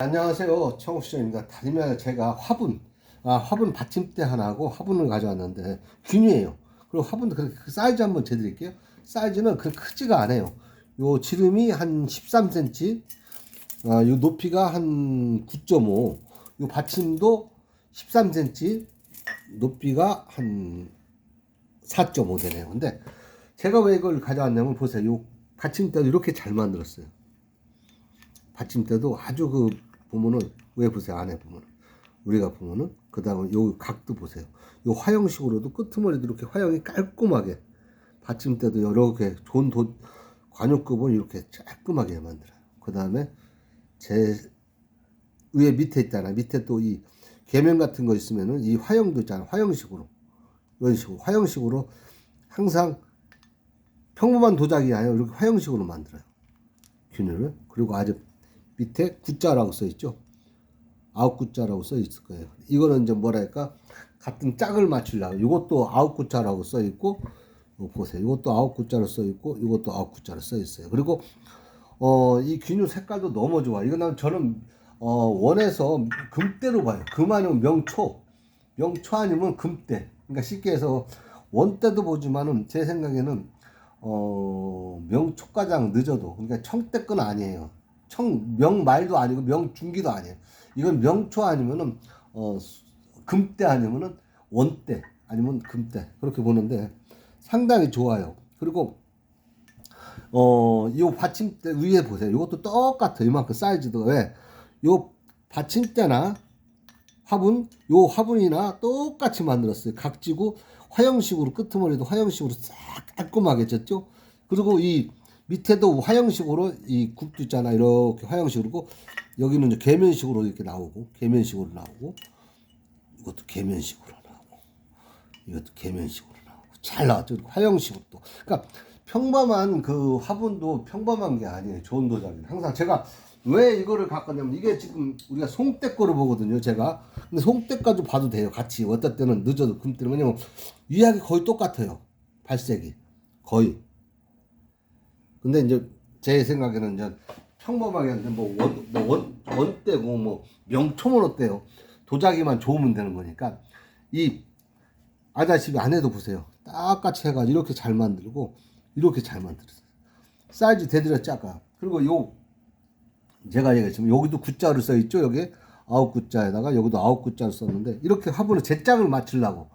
안녕하세요. 청국시장입니다. 다니면 제가 화분, 아, 화분 받침대 하나하고 화분을 가져왔는데 균이에요. 그리고 화분도 그렇게 그 사이즈 한번 재드릴게요. 사이즈는 그 크지가 않아요. 요 지름이 한 13cm, 아, 요 높이가 한 9.5, 요 받침도 13cm, 높이가 한 4.5 되네요. 근데 제가 왜 이걸 가져왔냐면 보세요. 요 받침대도 이렇게 잘 만들었어요. 받침대도 아주 그 보면은 왜 보세요? 안에 보면 우리가 보면은 그 다음에 요 각도 보세요. 요 화형식으로도 끄트머리도 이렇게 화형이 깔끔하게 받침대도 여러 개 좋은 도, 관육급은 이렇게 깔끔하게 만들어요. 그 다음에 제 위에 밑에 있잖아 밑에 또 이 계면 같은 거 있으면은 이 화형도 있잖아 화형식으로. 이런 식으로. 화형식으로 항상 평범한 도자기 아니라 이렇게 화형식으로 만들어요. 균열을. 그리고 아주 밑에 구자라고 써 있죠. 아홉 구자라고 써 있을 거예요. 이거는 이제 뭐랄까 같은 짝을 맞추려고. 이것도 아홉 구자라고 써 있고 이거 보세요. 이것도 아홉 구자로 써 있고 이것도 아홉 구자로 써 있어요. 그리고 어, 이 기뉴 색깔도 너무 좋아. 이거 저는 어, 원해서 금대로 봐요. 금 아니면 명초, 명초 아니면 금대. 그러니까 쉽게 해서 원대도 보지만은 제 생각에는 어, 명초가장 늦어도 그러니까 청대 건 아니에요. 청 명말도 아니고 명중기도 아니에요. 이건 명초 아니면은 어 금대 아니면은 원대 아니면 금대 그렇게 보는데 상당히 좋아요. 그리고 어이 받침대 위에 보세요. 이것도 똑같아 이만큼 사이즈도 왜? 요 받침대나 화분 요 화분이나 똑같이 만들었어요. 각지고 화형식으로 끄트머리도 화형식으로 싹 깔끔하게 졌죠. 그리고 이 밑에도 화형식으로 이 굽도 있잖아 이렇게 화형식으로 여기는 이제 계면식으로 이렇게 나오고 계면식으로 나오고 이것도 계면식으로 나오고 이것도 계면식으로 나오고 잘 나왔죠. 화형식으로 또. 그러니까 평범한 그 화분도 평범한 게 아니에요. 좋은 도자기 항상 제가 왜 이거를 갖고 왔냐면 이게 지금 우리가 송대 거로 보거든요 제가. 근데 송대까지 봐도 돼요 같이. 어떨 때는 늦어도 금때는. 왜냐면 위약이 거의 똑같아요 발색이. 거의 근데 이제 제 생각에는 이제 평범하게 뭐원 뭐 원, 원대고 뭐 명초문 어때요? 도자기만 좋으면 되는 거니까 이 아다시피 안에도 보세요. 똑같이 해가지고 이렇게 잘 만들고 이렇게 잘 만들었어요. 사이즈 대드렸 작아. 그리고 요 제가 얘기했지만 여기도 구자를 써 있죠. 여기 아홉 구자에다가 여기도 아홉 구자를 썼는데 이렇게 화분을 제 짝을 맞추려고.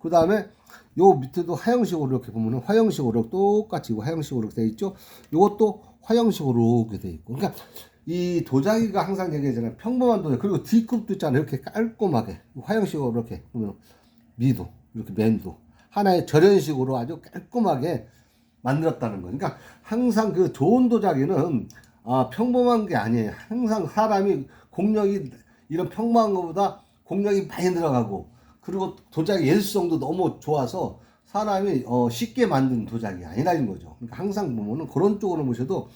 그 다음에 요 밑에도 화형식으로 이렇게 보면은 화형식으로 똑같이 화형식으로 돼 있죠. 요것도 화형식으로 이렇게 돼 있고. 그러니까 이 도자기가 항상 얘기하잖아요. 평범한 도자기. 그리고 D급도 있잖아요. 이렇게 깔끔하게 화형식으로 이렇게 보면 미도 이렇게 맨도 하나의 절연식으로 아주 깔끔하게 만들었다는 거. 그러니까 항상 그 좋은 도자기는 아, 평범한 게 아니에요. 항상 사람이 공력이 이런 평범한 것보다 공력이 많이 들어가고 그리고 도자기 예술성도 너무 좋아서 사람이 어 쉽게 만든 도자기 아니라는 거죠. 그러니까 항상 보면은 그런 쪽으로 보셔도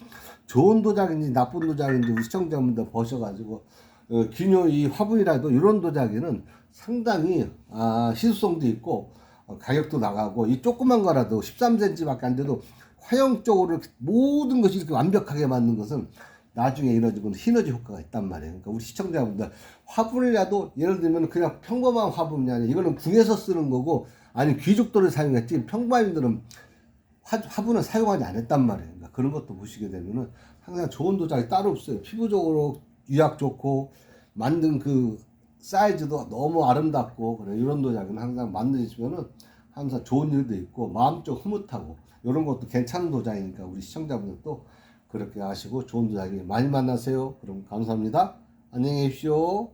좋은 도자기인지 나쁜 도자기인지 우리 시청자분들 보셔가지고 어, 기녀 이 화분이라도 이런 도자기는 상당히 아, 시수성도 있고 어, 가격도 나가고 이 조그만 거라도 13cm밖에 안 돼도 화형적으로 모든 것이 이렇게 완벽하게 만든 것은 나중에 이루어지고 시너지 효과가 있단 말이에요. 그러니까 우리 시청자분들 화분이라도 예를 들면 그냥 평범한 화분이 아니라 이거는 궁에서 쓰는 거고 아니 귀족들을 사용했지 평범인들은 화, 화분을 사용하지 않았단 말이에요. 그러니까 그런 것도 보시게 되면은 항상 좋은 도자기 따로 없어요. 피부적으로 유약 좋고 만든 그 사이즈도 너무 아름답고 그래 이런 도자기는 항상 만드시면은 항상 좋은 일도 있고 마음적 흐뭇하고 이런 것도 괜찮은 도자기니까 우리 시청자분들도 그렇게 하시고 좋은 도자기 많이 만나세요. 그럼 감사합니다. 안녕히 계십시오.